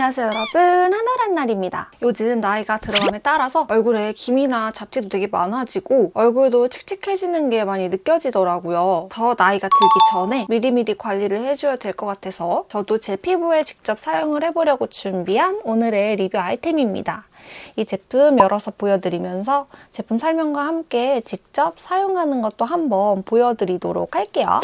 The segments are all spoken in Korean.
안녕하세요 여러분. 한월한 날입니다. 요즘 나이가 들어감에 따라서 얼굴에 기미나 잡티도 되게 많아지고 얼굴도 칙칙해지는 게 많이 느껴지더라고요. 더 나이가 들기 전에 미리미리 관리를 해줘야 될 것 같아서 저도 제 피부에 직접 사용을 해보려고 준비한 오늘의 리뷰 아이템입니다. 이 제품 열어서 보여드리면서 제품 설명과 함께 직접 사용하는 것도 한번 보여드리도록 할게요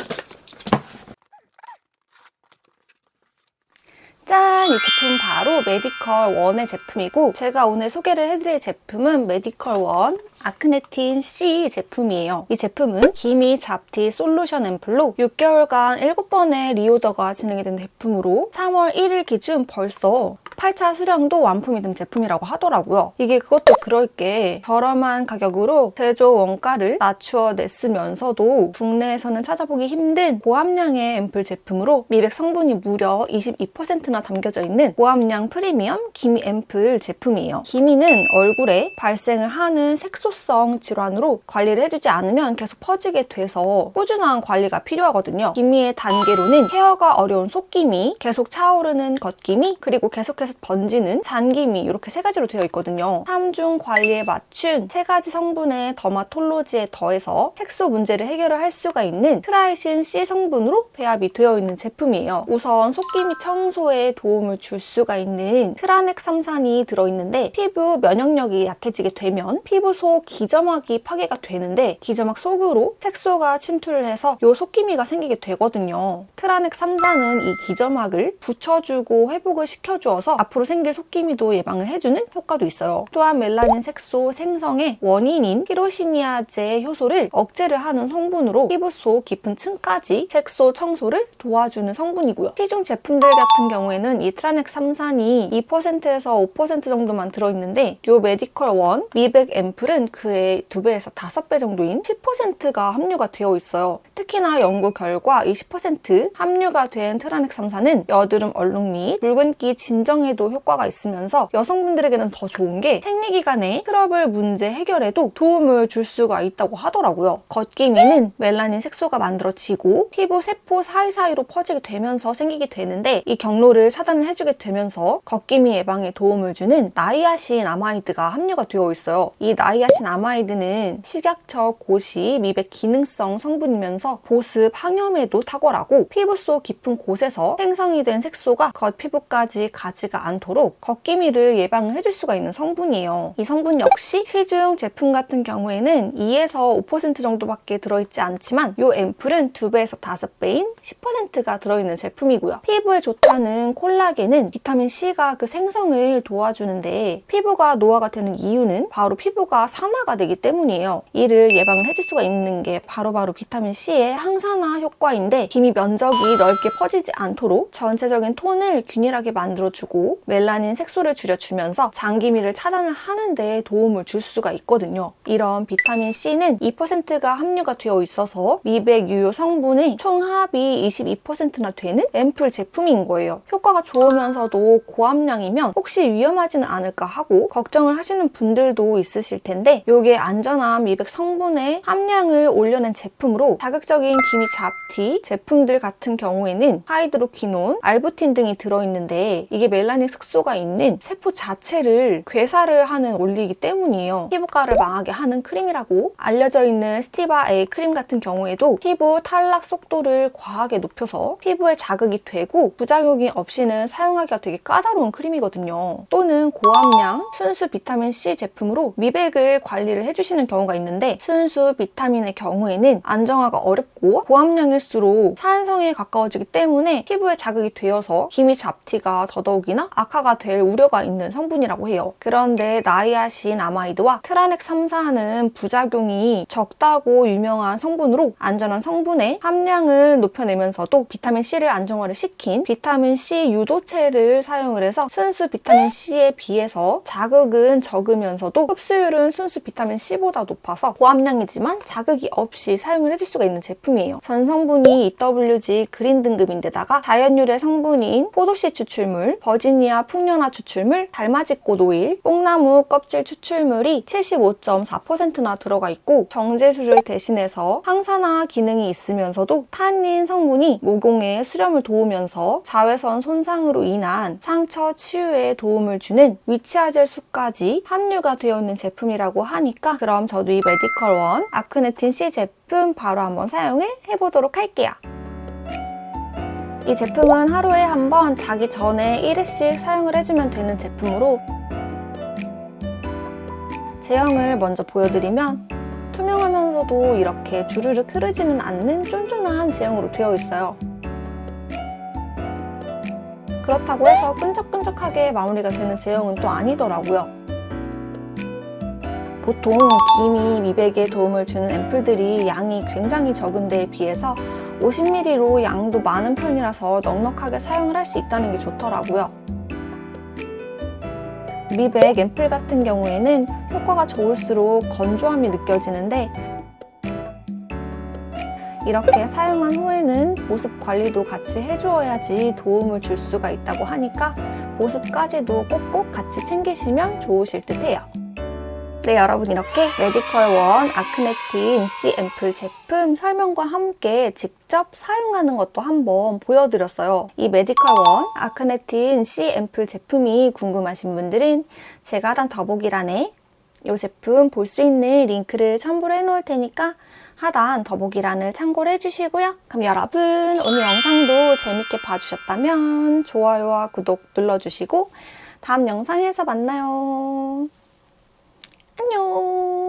짠! 이 제품 바로 메디컬 원의 제품이고 제가 오늘 소개를 해드릴 제품은 메디컬 원 아크네틴 C 제품이에요. 이 제품은 기미 잡티 솔루션 앰플로 6개월간 7번의 리오더가 진행이 된 제품으로 3월 1일 기준 벌써 8차 수량도 완품이 된 제품이라고 하더라고요. 이게 그것도 그럴 게 저렴한 가격으로 제조 원가를 낮추어 냈으면서도 국내에서는 찾아보기 힘든 고함량의 앰플 제품으로 미백 성분이 무려 22%나 담겨져 있는 고함량 프리미엄 기미 앰플 제품이에요. 기미는 얼굴에 발생을 하는 색소성 질환으로 관리를 해주지 않으면 계속 퍼지게 돼서 꾸준한 관리가 필요하거든요. 기미의 단계로는 케어가 어려운 속기미, 계속 차오르는 겉기미, 그리고 계속해서 번지는 잔기미 이렇게 세 가지로 되어 있거든요. 3중 관리에 맞춘 세 가지 성분의 더마톨로지에 더해서 색소 문제를 해결을 할 수가 있는 트라이신 C 성분으로 배합이 되어 있는 제품이에요. 우선 속기미 청소에 도움을 줄 수가 있는 트라넥 삼산이 들어있는데 피부 면역력이 약해지게 되면 피부 속 기점막이 파괴가 되는데 기점막 속으로 색소가 침투를 해서 요 속기미가 생기게 되거든요. 트라넥 삼산은 이 기점막을 붙여주고 회복을 시켜주어서 앞으로 생길 속기미도 예방을 해주는 효과도 있어요. 또한 멜라닌 색소 생성의 원인인 히로시니아제 효소를 억제를 하는 성분으로 피부 속 깊은 층까지 색소 청소를 도와주는 성분이고요. 시중 제품들 같은 경우에는 이 트라넥 삼산이 2%에서 5% 정도만 들어있는데 이 메디컬 원 미백 앰플은 그의 2배에서 5배 정도인 10%가 함유가 되어 있어요. 특히나 연구 결과 이 10% 함유가 된 트라넥 삼산은 여드름 얼룩 및 붉은기 진정에 도 효과가 있으면서 여성분들에게는 더 좋은 게 생리기간에 트러블 문제 해결에도 도움을 줄 수가 있다고 하더라고요. 겉기미는 멜라닌 색소가 만들어지고 피부 세포 사이사이로 퍼지게 되면서 생기게 되는데 이 경로를 차단을 해주게 되면서 겉기미 예방에 도움을 주는 나이아신 아마이드가 함유가 되어 있어요. 이 나이아신 아마이드는 식약처 고시 미백 기능성 성분이면서 보습 항염에도 탁월하고 피부 속 깊은 곳에서 생성이 된 색소가 겉 피부까지 가지가 않도록 겉기미를 예방을 해줄 수가 있는 성분이에요. 이 성분 역시 시중 제품 같은 경우에는 2에서 5% 정도밖에 들어있지 않지만 이 앰플은 2배에서 5배인 10%가 들어있는 제품이고요. 피부에 좋다는 콜라겐은 비타민 C가 그 생성을 도와주는데 피부가 노화가 되는 이유는 바로 피부가 산화가 되기 때문이에요. 이를 예방을 해줄 수가 있는 게 바로바로 비타민 C의 항산화 효과인데 기미 면적이 넓게 퍼지지 않도록 전체적인 톤을 균일하게 만들어주고 멜라닌 색소를 줄여주면서 장기미를 차단을 하는데 도움을 줄 수가 있거든요. 이런 비타민 C는 2%가 함유가 되어 있어서 미백 유효 성분의 총 합이 22%나 되는 앰플 제품인 거예요. 효과가 좋으면서도 고함량이면 혹시 위험하지는 않을까 하고 걱정을 하시는 분들도 있으실 텐데 이게 안전한 미백 성분의 함량을 올려낸 제품으로 자극적인 기미 잡티 제품들 같은 경우에는 하이드로키논, 알부틴 등이 들어있는데 이게 멜라닌 색소가 있는 세포 자체를 괴사를 하는 원리이기 때문이에요. 피부과를 망하게 하는 크림이라고 알려져 있는 스티바 A 크림 같은 경우에도 피부 탈락 속도를 과하게 높여서 피부에 자극이 되고 부작용이 없이는 사용하기가 되게 까다로운 크림이거든요. 또는 고함량 순수 비타민 C 제품으로 미백을 관리를 해주시는 경우가 있는데 순수 비타민의 경우에는 안정화가 어렵고 고함량일수록 산성에 가까워지기 때문에 피부에 자극이 되어서 기미 잡티가 더더욱이나 악화가 될 우려가 있는 성분이라고 해요. 그런데 나이아신 아마이드와 트라넥 3사는 부작용이 적다고 유명한 성분으로 안전한 성분의 함량을 높여내면서도 비타민 C를 안정화를 시킨 비타민 C 유도체를 사용을 해서 순수 비타민 C에 비해서 자극은 적으면서도 흡수율은 순수 비타민 C보다 높아서 고함량이지만 자극이 없이 사용을 해줄 수가 있는 제품이에요. 전 성분이 EWG 그린 등급인데다가 자연유래 성분인 포도씨 추출물, 버진 버지니아 풍년화 추출물, 달맞이꽃 오일, 뽕나무 껍질 추출물이 75.4%나 들어가 있고 정제수를 대신해서 항산화 기능이 있으면서도 탄닌 성분이 모공에 수렴을 도우면서 자외선 손상으로 인한 상처 치유에 도움을 주는 위치아젤 수까지 함유가 되어 있는 제품이라고 하니까 그럼 저도 이 메디컬 원 아크네틴 C 제품 바로 한번 사용을 해보도록 할게요. 이 제품은 하루에 한 번 자기 전에 1회씩 사용을 해주면 되는 제품으로 제형을 먼저 보여드리면 투명하면서도 이렇게 주르륵 흐르지는 않는 쫀쫀한 제형으로 되어 있어요. 그렇다고 해서 끈적끈적하게 마무리가 되는 제형은 또 아니더라고요. 보통 기미, 미백에 도움을 주는 앰플들이 양이 굉장히 적은 데에 비해서 50ml로 양도 많은 편이라서 넉넉하게 사용을 할 수 있다는 게 좋더라고요. 미백 앰플 같은 경우에는 효과가 좋을수록 건조함이 느껴지는데 이렇게 사용한 후에는 보습 관리도 같이 해주어야지 도움을 줄 수가 있다고 하니까 보습까지도 꼭꼭 같이 챙기시면 좋으실 듯 해요. 네, 여러분 이렇게 메디컬 원 아크네틴 C 앰플 제품 설명과 함께 직접 사용하는 것도 한번 보여드렸어요. 이 메디컬 원 아크네틴 C 앰플 제품이 궁금하신 분들은 제가 하단 더보기란에 이 제품 볼 수 있는 링크를 첨부를 해놓을 테니까 하단 더보기란을 참고를 해주시고요. 그럼 여러분 오늘 영상도 재밌게 봐주셨다면 좋아요와 구독 눌러주시고 다음 영상에서 만나요. 안녕.